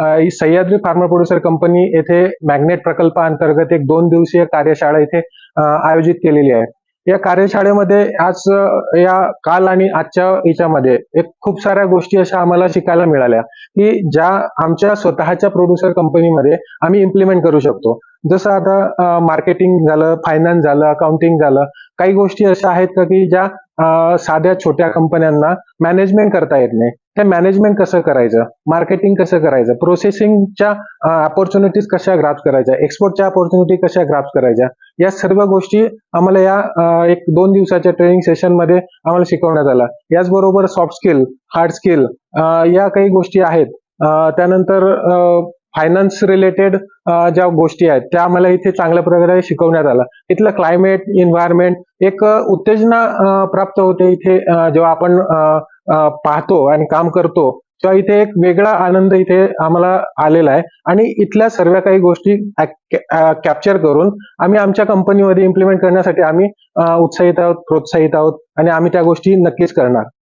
ही Sahyadri pharma producer company येथे magnet प्रकल्पाअंतर्गत एक दोन दिवसीय कार्यशाळा इथे आयोजित केलेली आहे. या कार्यशाळेमध्ये आज या काल आणि आजच्या याच्यामध्ये एक खूप साऱ्या गोष्टी अशा आम्हाला शिकायला मिळाल्या की ज्या आमच्या स्वतःच्या प्रोड्युसर कंपनीमध्ये आम्ही इम्प्लिमेंट करू शकतो. जसं आता मार्केटिंग झालं फायनान्स झालं अकाउंटिंग झालं काही गोष्टी अशा आहेत का की ज्या साध्या छोट्या कंपन्यांना मॅनेजमेंट करता येत नाही. ते मॅनेजमेंट कसं करायचं? मार्केटिंग कसं करायचं? प्रोसेसिंगच्या ऑपॉर्च्युनिटीज कशा ग्राफ करायच्या? एक्सपोर्टच्या ऑपॉर्च्युनिटी कशा ग्राफ करायच्या? या सर्व गोष्टी आम्हाला या एक दोन दिवसाच्या ट्रेनिंग सेशनमध्ये आम्हाला शिकवण्यात आला. याचबरोबर सॉफ्ट स्किल हार्ड स्किल या काही गोष्टी आहेत. त्यानंतर फायनान्स रिलेटेड ज्या गोष्टी आहेत त्या आम्हाला इथे चांगल्या प्रकारे शिकवण्यात आला. इथलं क्लायमेट इन्व्हायरमेंट एक उत्तेजना प्राप्त होते इथे जेव्हा आपण पाहतो आणि काम करतो तेव्हा इथे एक वेगळा आनंद इथे आम्हाला आलेला आहे. आणि इथल्या सर्व काही गोष्टी कॅप्चर करून आम्ही आमच्या कंपनीमध्ये इम्प्लिमेंट करण्यासाठी आम्ही उत्साहित आहोत प्रोत्साहित आहोत आणि आम्ही त्या गोष्टी नक्कीच करणार.